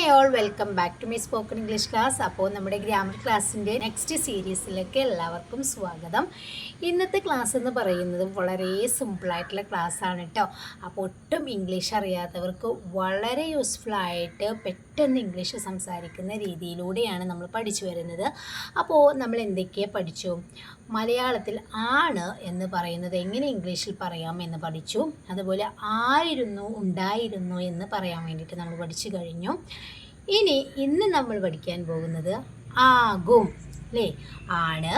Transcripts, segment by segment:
Hi all welcome back to my spoken English class അപ്പോൾ നമ്മുടെ grammar ക്ലാസ്സിന്റെ next സീരീസിലേക്ക് എല്ലാവർക്കും സ്വാഗതം. ഇന്നത്തെ ക്ലാസ് എന്ന് പറയുന്നത് വളരെ സിമ്പിളായിട്ടുള്ള ക്ലാസ്സാണ് കേട്ടോ അപ്പോൾ ഒട്ടും ഇംഗ്ലീഷ് അറിയാത്തവർക്ക് വളരെ യൂസ്ഫുൾ ആയിട്ട് പെട്ടെന്ന് ഇംഗ്ലീഷ് സംസാരിക്കുന്ന രീതിയിലൂടെയാണ് നമ്മൾ പഠിച്ചു വരുന്നത്. അപ്പോൾ നമ്മൾ എന്തൊക്കെയാണ് പഠിച്ചു? മലയാളത്തിൽ ആണ് എന്ന് പറയുന്നത് എങ്ങനെ ഇംഗ്ലീഷിൽ പറയാം എന്ന് പഠിച്ചു. അതുപോലെ ആയിരുന്നു ഉണ്ടായിരുന്നു എന്ന് പറയാൻ വേണ്ടിയിട്ട് നമ്മൾ പഠിച്ചു കഴിഞ്ഞു. ഇനി ഇന്ന് നമ്മൾ പഠിക്കാൻ പോകുന്നത് ആകും അല്ലേ ആണ്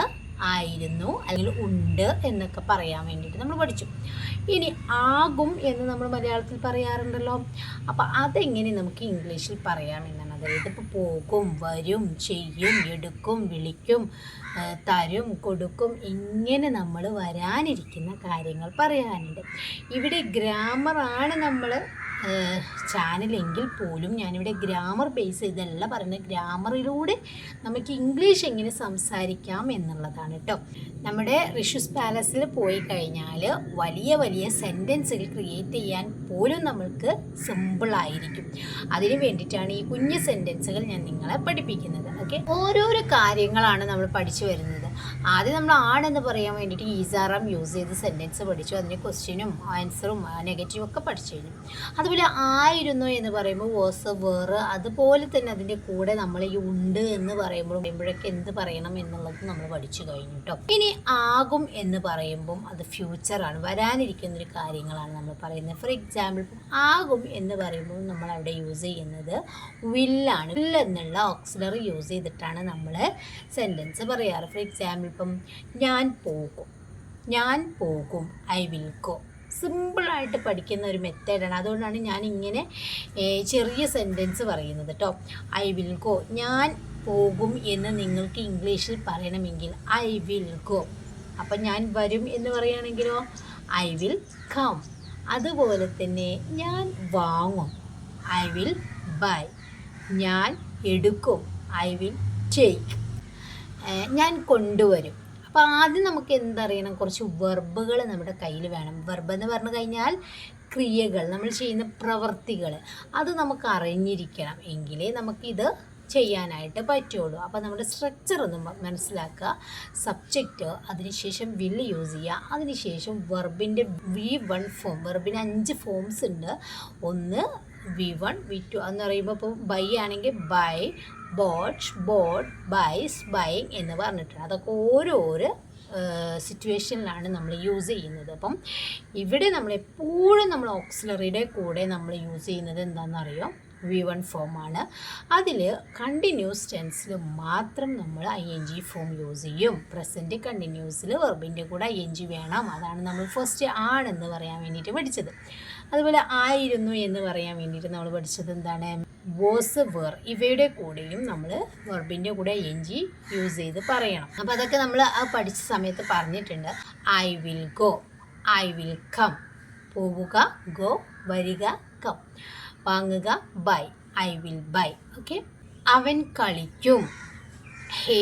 ആയിരുന്നു അല്ലെങ്കിൽ ഉണ്ട് എന്നൊക്കെ പറയാൻ വേണ്ടിയിട്ട് നമ്മൾ പഠിച്ചു. ഇനി ആകും എന്ന് നമ്മൾ മലയാളത്തിൽ പറയാറുണ്ടല്ലോ. അപ്പോൾ അതെങ്ങനെ നമുക്ക് ഇംഗ്ലീഷിൽ പറയാം എന്നാണ്. അതായത് ഇപ്പോൾ പോകും വരും ചെയ്യും എടുക്കും വിളിക്കും തരും കൊടുക്കും ഇങ്ങനെ നമ്മൾ വരാനിരിക്കുന്ന കാര്യങ്ങൾ പറയാനുണ്ട്. ഇവിടെ ഗ്രാമറാണ് നമ്മൾ ചാനലെങ്കിൽ പോലും ഞാനിവിടെ ഗ്രാമർ ബേസ് ചെയ്തല്ല പറയുന്നത്. ഗ്രാമറിലൂടെ നമുക്ക് ഇംഗ്ലീഷ് എങ്ങനെ സംസാരിക്കാം എന്നുള്ളതാണ് കേട്ടോ നമ്മുടെ റിഷുസ് പാലസിൽ പോയി കഴിഞ്ഞാൽ വലിയ വലിയ സെന്റൻസുകൾ ക്രിയേറ്റ് ചെയ്യാൻ പോലും നമ്മൾക്ക് സിമ്പിളായിരിക്കും അതിന് വേണ്ടിയിട്ടാണ് ഈ കുഞ്ഞു സെന്റൻസുകൾ ഞാൻ നിങ്ങളെ പഠിപ്പിക്കുന്നത്. ഓക്കെ ഓരോരോ കാര്യങ്ങളാണ് നമ്മൾ പഠിച്ചു വരുന്നത്. ആദ്യം നമ്മൾ ആണെന്ന് പറയാൻ വേണ്ടിയിട്ട് ഈസാറാം യൂസ് ചെയ്ത് സെന്റൻസ് പഠിച്ചു. അതിന് ക്വസ്റ്റ്യനും ആൻസറും നെഗറ്റീവും ഒക്കെ പഠിച്ചു കഴിഞ്ഞു. അതുപോലെ ആയിരുന്നു എന്ന് പറയുമ്പോൾ വാസ് വേറ് അതുപോലെ തന്നെ അതിന്റെ കൂടെ നമ്മൾ ഈ ഉണ്ട് എന്ന് പറയുമ്പോൾ പറയുമ്പോഴൊക്കെ എന്ത് പറയണം എന്നുള്ളത് നമ്മൾ പഠിച്ചു കഴിഞ്ഞു കേട്ടോ ഇനി ആകും എന്ന് പറയുമ്പം അത് ഫ്യൂച്ചറാണ് വരാനിരിക്കുന്ന ഒരു കാര്യങ്ങളാണ് നമ്മൾ പറയുന്നത്. ഫോർ എക്സാമ്പിൾ ആകും എന്ന് പറയുമ്പോൾ നമ്മൾ അവിടെ യൂസ് ചെയ്യുന്നത് വില്ലാണ് വില്ല് എന്നുള്ള ഓക്സിലറി യൂസ് ചെയ്തിട്ടാണ് നമ്മൾ സെന്റൻസ് പറയാറ്. ഫോർ എക്സാമ്പിൾ ഇപ്പം ഞാൻ പോകും. ഞാൻ പോകും. ഐ വിൽ ഗോ സിമ്പിളായിട്ട് പഠിക്കുന്ന ഒരു മെത്തേഡാണ്. അതുകൊണ്ടാണ് ഞാൻ ഇങ്ങനെ ചെറിയ സെന്റൻസ് പറയുന്നത് കേട്ടോ ഐ വിൽ ഗോ. ഞാൻ പോകും എന്ന് നിങ്ങൾക്ക് ഇംഗ്ലീഷിൽ പറയണമെങ്കിൽ ഐ വിൽ ഗോ. അപ്പം ഞാൻ വരും എന്ന് പറയുകയാണെങ്കിലോ? I will come. അതുപോലെ തന്നെ ഞാൻ വാങ്ങും. I will buy. ഞാൻ എടുക്കും. ഐ വിൽ ടേക്ക് ഞാൻ കൊണ്ടുവരും. അപ്പോൾ ആദ്യം നമുക്ക് എന്തറിയണം? കുറച്ച് വെർബുകൾ നമ്മുടെ കയ്യിൽ വേണം. വെർബ് എന്ന് പറഞ്ഞു കഴിഞ്ഞാൽ ക്രിയകൾ. നമ്മൾ ചെയ്യുന്ന പ്രവർത്തികൾ. അത് നമുക്ക് അറിഞ്ഞിരിക്കണം എങ്കിലേ നമുക്കിത് ചെയ്യാനായിട്ട് പറ്റുള്ളൂ. അപ്പോൾ നമ്മുടെ സ്ട്രക്ചർ ഒന്ന് മനസ്സിലാക്കുക. സബ്ജക്റ്റ് അതിനുശേഷം വില്ല് യൂസ് ചെയ്യുക. അതിനുശേഷം വെർബിന്റെ വി വൺ ഫോം വെർബിന് അഞ്ച് ഫോംസ് ഉണ്ട്. ഒന്ന് വി വൺ വി ടു എന്ന് പറയുമ്പോൾ ഇപ്പോൾ ബൈ ആണെങ്കിൽ buy bought bought buys buying എന്ന് പറഞ്ഞിട്ടുണ്ട് അതൊക്കെ ഓരോരോ സിറ്റുവേഷനിലാണ് നമ്മൾ യൂസ് ചെയ്യുന്നത്. അപ്പം ഇവിടെ നമ്മൾ എപ്പോഴും നമ്മൾ ഓക്സിലറിയുടെ കൂടെ നമ്മൾ യൂസ് ചെയ്യുന്നത് എന്താണെന്നറിയോ? വി വൺ ഫോമാണ് അതിൽ കണ്ടിന്യൂസ് ടെൻസിൽ മാത്രം നമ്മൾ I N G form use ചെയ്യും. പ്രസന്റ് കണ്ടിന്യൂസിൽ വെർബിന്റെ കൂടെ ഐ എൻ ജി വേണം. അതാണ് നമ്മൾ ഫസ്റ്റ് ആണെന്ന് പറയാൻ വേണ്ടിയിട്ട് പഠിച്ചത് അതുപോലെ ആയിരുന്നു എന്ന് പറയാൻ വേണ്ടിയിട്ട് നമ്മൾ പഠിച്ചത് എന്താണ്? വേഴ്സ് വേർ ഇവയുടെ കൂടെയും നമ്മൾ വെർബിന്റെ കൂടെ എൻ ജി യൂസ് ചെയ്ത് പറയണം. അപ്പോൾ അതൊക്കെ നമ്മൾ ആ പഠിച്ച സമയത്ത് പറഞ്ഞിട്ടുണ്ട്. I will go I will come പോവുക ഗോ വരിക കം വാങ്ങുക buy I will buy okay അവൻ കളിക്കും. ഹേ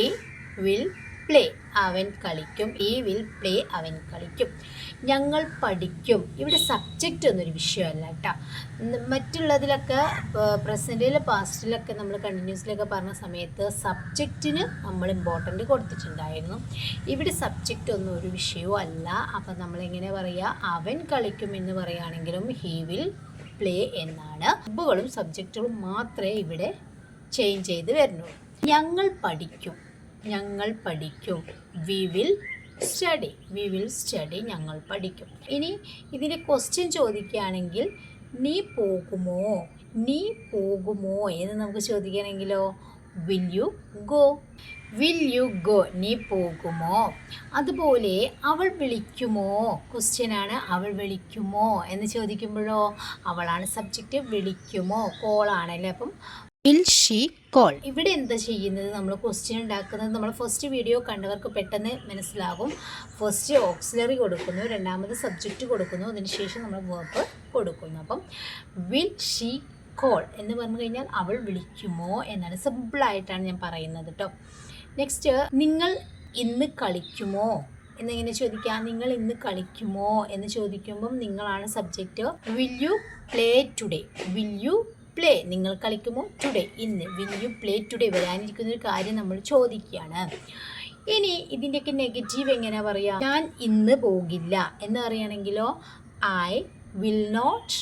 വിൽ പ്ലേ അവൻ കളിക്കും. ഈ വിൽ പ്ലേ അവൻ കളിക്കും. ഞങ്ങൾ പഠിക്കും. ഇവിടെ സബ്ജക്റ്റ് എന്നൊരു വിഷയമല്ല കേട്ടോ. മറ്റുള്ളതിലൊക്കെ പ്രസന്റിൽ പാസ്റ്റിലൊക്കെ നമ്മൾ കണ്ടിന്യൂസിലൊക്കെ പറഞ്ഞ സമയത്ത് സബ്ജക്റ്റിന് നമ്മൾ ഇമ്പോർട്ടന്റ് കൊടുത്തിട്ടുണ്ടായിരുന്നു. ഇവിടെ സബ്ജക്റ്റ് ഒന്നും ഒരു വിഷയവും അല്ല. അപ്പം നമ്മളിങ്ങനെ പറയുക അവൻ കളിക്കും എന്ന് പറയുകയാണെങ്കിലും ഹീ വിൽ പ്ലേ എന്നാണ്. വെബുകളും സബ്ജക്റ്റുകളും മാത്രമേ ഇവിടെ ചേഞ്ച് ചെയ്ത് വരുന്നുള്ളൂ. ഞങ്ങൾ പഠിക്കും. ഞങ്ങൾ പഠിക്കും. We will study we will study ഞങ്ങൾ പഠിക്കും. ഇനി ഇതിന്റെ ക്വസ്റ്റ്യൻ ചോദിക്കുകയാണെങ്കിൽ നീ പോകുമോ? നീ പോകുമോ? എന്ന് നമുക്ക് ചോദിക്കണമെങ്കിലോ will you go will you go നീ പോകുമോ? അതുപോലെ അവൾ വിളിക്കുമോ? ക്വസ്റ്റ്യനാണ് അവൾ വിളിക്കുമോ? എന്ന് ചോദിക്കുമ്പോഴോ അവളാണ് സബ്ജക്റ്റ് വിളിക്കുമോ? കോളാണല്ലേ അപ്പം വിൽ ഷീ കോൾ ഇവിടെ എന്താ ചെയ്യുന്നത്? നമ്മൾ ക്വസ്റ്റ്യൻ ഉണ്ടാക്കുന്നത് നമ്മൾ ഫസ്റ്റ് വീഡിയോ കണ്ടവർക്ക് പെട്ടെന്ന് മനസ്സിലാകും. ഫസ്റ്റ് ഓക്സിലറി കൊടുക്കുന്നു രണ്ടാമത് സബ്ജക്റ്റ് കൊടുക്കുന്നു അതിനുശേഷം നമ്മൾ വർക്ക് കൊടുക്കുന്നു. അപ്പം വിൽ ഷീ കോൾ എന്ന് പറഞ്ഞു കഴിഞ്ഞാൽ അവൾ വിളിക്കുമോ എന്നാണ് സിമ്പിളായിട്ടാണ് ഞാൻ പറയുന്നത് കേട്ടോ നെക്സ്റ്റ് നിങ്ങൾ ഇന്ന് കളിക്കുമോ എന്നിങ്ങനെ ചോദിക്കാം? നിങ്ങൾ ഇന്ന് കളിക്കുമോ എന്ന് ചോദിക്കുമ്പം നിങ്ങളാണ് subject will you play today will you play നിങ്ങൾ കളിക്കുമോ? ടുഡേ ഇന്ന് വിൽ യു പ്ലേ ടുഡേ വരാനിരിക്കുന്ന ഒരു കാര്യം നമ്മൾ ചോദിക്കുകയാണ്. ഇനി ഇതിന്റെയൊക്കെ നെഗറ്റീവ് എങ്ങനെ പറയാം? ഞാൻ ഇന്ന് പോകില്ല. എന്ന് പറയുകയാണെങ്കിലോ I will not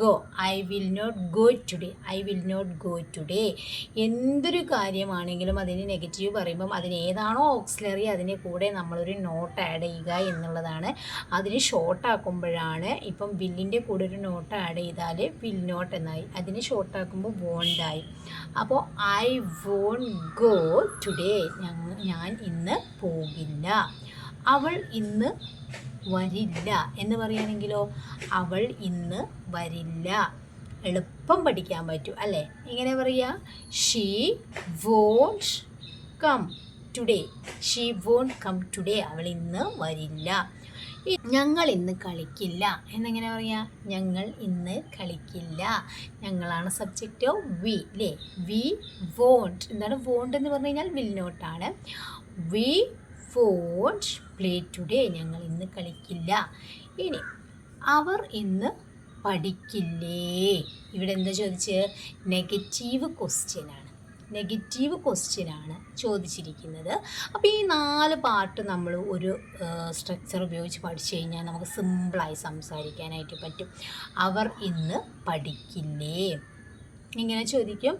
go I will not go today I will not go today എന്തൊരു കാര്യമാണെങ്കിലും അതിന് നെഗറ്റീവ് പറയുമ്പം അതിന് ഏതാണോ ഓക്സിലറി അതിന്റെ കൂടെ നമ്മളൊരു നോട്ട് ആഡ് ചെയ്യുക എന്നുള്ളതാണ്. അതിന് ഷോർട്ടാക്കുമ്പോഴാണ് ഇപ്പം വില്ലിന്റെ കൂടെ ഒരു നോട്ട് ആഡ് ചെയ്താൽ വിൽ നോട്ട് എന്നായി. അതിന് ഷോർട്ടാക്കുമ്പോൾ വോണ്ടായി അപ്പോൾ ഐ വോൺ ഗോ ടുഡേ ഞാൻ ഇന്ന് പോകില്ല. അവൾ ഇന്ന് വരില്ല. എന്ന് പറയുകയാണെങ്കിലോ അവൾ ഇന്ന് വരില്ല. എളുപ്പം പഠിക്കാൻ പറ്റും അല്ലേ? എങ്ങനെ പറയുക? She won't come today she won't come today അവൾ ഇന്ന് വരില്ല. ഞങ്ങൾ ഇന്ന് കളിക്കില്ല. എന്നെങ്ങനെ പറയാ ഞങ്ങൾ ഇന്ന് കളിക്കില്ല. ഞങ്ങളാണ് സബ്ജക്റ്റ് വി അല്ലേ വി വോണ്ട് എന്താണ് വോണ്ട് എന്ന് പറഞ്ഞു കഴിഞ്ഞാൽ വിൽ നോട്ടാണ് വി വോണ്ട് പ്ലേ ടുഡേ ഞങ്ങൾ ഇന്ന് കളിക്കില്ല. ഇനി അവർ ഇന്ന് പഠിക്കില്ലേ? ഇവിടെ എന്താ ചോദിച്ച്? നെഗറ്റീവ് ക്വസ്റ്റ്യൻ ആണ്. നെഗറ്റീവ് ക്വസ്റ്റ്യൻ ആണ് ചോദിച്ചിരിക്കുന്നത്. അപ്പോൾ ഈ നാല് പാർട്ട് നമ്മൾ ഒരു സ്ട്രക്ചർ ഉപയോഗിച്ച് പഠിച്ചു കഴിഞ്ഞാൽ നമുക്ക് സിമ്പിളായി സംസാരിക്കാനായിട്ട് പറ്റും. അവർ ഇന്ന് പഠിക്കില്ലേ? ഇങ്ങനെ ചോദിക്കും.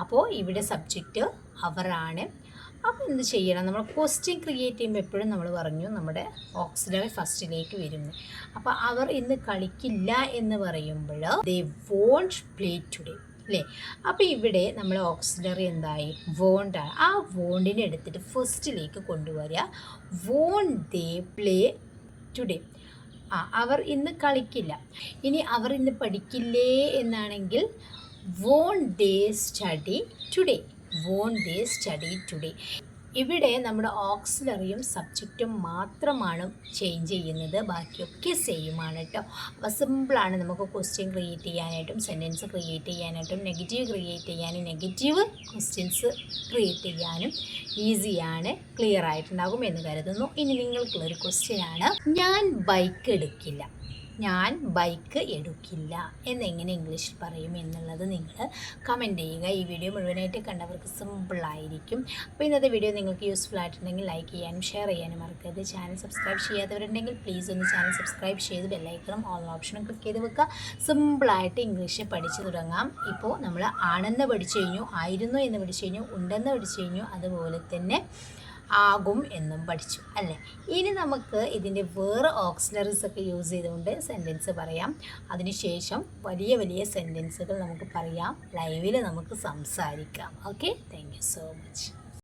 അപ്പോൾ ഇവിടെ സബ്ജക്റ്റ് അവരാണ് അപ്പോൾ എന്ത് ചെയ്യണം? നമ്മൾ ക്വസ്റ്റ്യൻ ക്രിയേറ്റ് ചെയ്യുമ്പോൾ എപ്പോഴും നമ്മൾ പറഞ്ഞു നമ്മുടെ ഓക്സിലറി ഫസ്റ്റിലേക്ക് വരുന്നു. അപ്പോൾ അവർ ഇന്ന് കളിക്കില്ല എന്ന് പറയുമ്പോൾ ദേ വോണ്ട് പ്ലേ ടുഡേ അല്ലേ? അപ്പോൾ ഇവിടെ നമ്മൾ ഓക്സിലറി എന്തായി? വോണ്ടാണ് ആ വോണ്ടിനെ എടുത്തിട്ട് ഫസ്റ്റിലേക്ക് കൊണ്ടുവരിക. വോണ്ട് ദേ പ്ലേ ടുഡേ ആ അവർ ഇന്ന് കളിക്കില്ല. ഇനി അവർ ഇന്ന് പഠിക്കില്ലേ എന്നാണെങ്കിൽ won't they study today won't they study today ഇവിടെ നമ്മുടെ ഓക്സിലറിയും സബ്ജക്റ്റും മാത്രമാണ് ചേഞ്ച് ചെയ്യുന്നത്. ബാക്കിയൊക്കെ സെയിമാണ് കേട്ടോ. അപ്പോൾ സിമ്പിളാണ് നമുക്ക് ക്വസ്റ്റ്യൻ ക്രിയേറ്റ് ചെയ്യാനായിട്ടും സെന്റൻസ് ക്രിയേറ്റ് ചെയ്യാനായിട്ടും നെഗറ്റീവ് ക്രിയേറ്റ് ചെയ്യാനും നെഗറ്റീവ് ക്വസ്റ്റ്യൻസ് ക്രിയേറ്റ് ചെയ്യാനും ഈസിയാണ് ക്ലിയർ ആയിട്ടുണ്ടാകും എന്ന് കരുതുന്നു. ഇനി നിങ്ങൾക്കുള്ളൊരു ക്വസ്റ്റ്യനാണ് ഞാൻ ബൈക്ക് എടുക്കില്ല. ഞാൻ ബൈക്ക് എടുക്കില്ല എന്നെങ്ങനെ ഇംഗ്ലീഷിൽ പറയും എന്നുള്ളത് നിങ്ങൾ കമന്റ് ചെയ്യുക. ഈ വീഡിയോ മുഴുവനായിട്ട് കണ്ടവർക്ക് സിമ്പിളായിരിക്കും അപ്പോൾ ഇന്നത്തെ വീഡിയോ നിങ്ങൾക്ക് യൂസ്ഫുൾ ആയിട്ടുണ്ടെങ്കിൽ ലൈക്ക് ചെയ്യാനും ഷെയർ ചെയ്യാനും മറക്കരുത്. ചാനൽ സബ്സ്ക്രൈബ് ചെയ്യാത്തവരുണ്ടെങ്കിൽ പ്ലീസ് ഒന്ന് ചാനൽ സബ്സ്ക്രൈബ് ചെയ്ത് ബെല്ലൈക്കണം ഓൾ ഓപ്ഷനും ക്ലിക്ക് ചെയ്ത് വെക്കുക. സിമ്പിളായിട്ട് ഇംഗ്ലീഷ് പഠിച്ചു തുടങ്ങാം. ഇപ്പോൾ നമ്മൾ ആണെന്ന് പഠിച്ചു കഴിഞ്ഞു ആയിരുന്നു എന്ന് പഠിച്ചു കഴിഞ്ഞു ഉണ്ടെന്ന് പഠിച്ചു കഴിഞ്ഞു അതുപോലെ തന്നെ ആകും എന്നും പഠിച്ചു അല്ലേ? ഇനി നമുക്ക് ഇതിന്റെ വേറെ ഓക്സിലറീസ് ഒക്കെ യൂസ് ചെയ്തുകൊണ്ട് സെന്റൻസ് പറയാം. അതിനുശേഷം വലിയ വലിയ സെന്റൻസുകൾ നമുക്ക് പറയാം. ലൈവിൽ നമുക്ക് സംസാരിക്കാം. Okay thank so much